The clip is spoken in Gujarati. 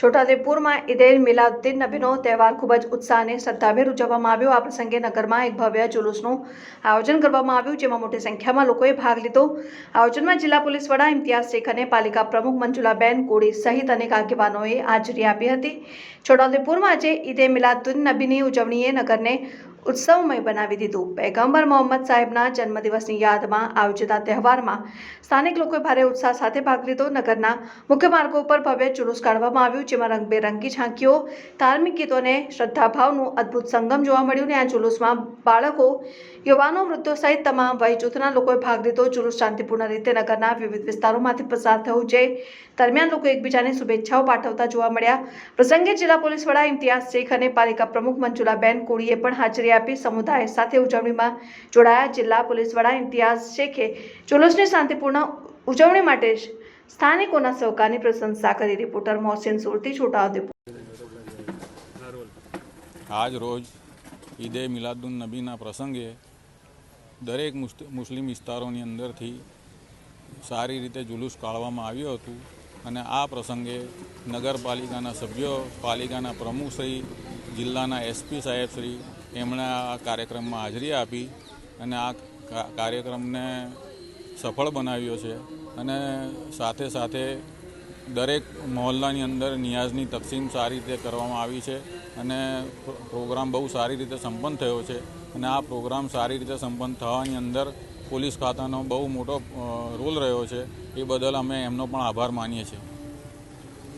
છોટાઉદેપુરમાં ઈદે મિલાદુદ્દીન નબીનો તહેવાર ખૂબ જ ઉત્સાહ અને શ્રદ્ધાભેર ઉજવવામાં આવ્યો. આ પ્રસંગે નગરમાં એક ભવ્ય જુલુસનું આયોજન કરવામાં આવ્યું, જેમાં મોટી સંખ્યામાં લોકોએ ભાગ લીધો. આયોજનમાં જિલ્લા પોલીસ વડા ઇમ્તિયાઝ શેખ અને પાલિકા પ્રમુખ મંજુલાબેન કોડી સહિત અનેક આગેવાનોએ હાજરી આપી હતી. છોટાઉદેપુરમાં આજે ઈદે મિલાદુદ્દીન નબીની ઉજવણીએ નગરને ઉત્સવમય બનાવી દીધું. પૈગંબર મોહમ્મદ સાહેબના જન્મદિવસની યાદમાં આયોજિત તહેવારમાં સ્થાનિક લોકોએ ભારે ઉત્સાહ સાથે ભાગ લીધો. નગરના મુખ્ય માર્ગો ઉપર ભવ્ય જુલુસ કાઢવામાં આવ્યું, જેમાં રંગબેરંગી ઝાંકીઓ, ધાર્મિક ગીતો અને શ્રદ્ધાભાવનું અદ્ભુત સંગમ જોવા મળ્યું અને આ જુલુસમાં બાળકો યુવાનો વૃદ્ધો સહિત તમામ વય જૂથના લોકોએ ભાગ લીધો. જુલુસ શાંતિપૂર્ણ રીતે નગરના વિવિધ વિસ્તારોમાંથી પસાર થયું જે દરમિયાન લોકો એકબીજાને શુભેચ્છાઓ પાઠવતા જોવા મળ્યા. પ્રસંગે જિલ્લા પોલીસ વડા ઇમ્તિયાઝ શેખ અને પાલિકા પ્રમુખ મંજુલાબેન કોળીએ પણ હાજરી આપી. સમુદાય સાથે ઉજવણીમાં જોડાયા જિલ્લા પોલીસ વડા ઇમ્તિયાઝ શેખે જુલુસની શાંતિપૂર્ણ ઉજવણી માટે સ્થાનિકોના સહકારની પ્રશંસા કરી. રિપોર્ટર મોહસિન સુરતી, છોટાઉદેપુર. આજ રોજ ઈદે મિલાદુન નબીના પ્રસંગે દરેક મુસ્લિમ વિસ્તારોની અંદરથી સારી રીતે જુલુસ કાઢવામાં આવ્યું હતું અને આ પ્રસંગે નગરપાલિકાના સભ્યો, પાલિકાના પ્રમુખશ્રી જિલ્લાના એસપી સાહેબશ્રી એમણે આ કાર્યક્રમમાં હાજરી આપી અને આ કાર્યક્રમને સફળ બનાવ્યો છે અને સાથે સાથે દરેક મહોલ્લાની અંદર નિયાઝની તકસીમ સારી રીતે કરવામાં આવી છે અને પ્રોગ્રામ બહુ સારી રીતે સંપન્ન થયો છે. અને આ પ્રોગ્રામ સારી રીતે સંપન્ન થવાની અંદર પોલીસ ખાતાનો બહુ મોટો રોલ રહ્યો છે. એ બદલ અમે એમનો પણ આભાર માનીએ છીએ.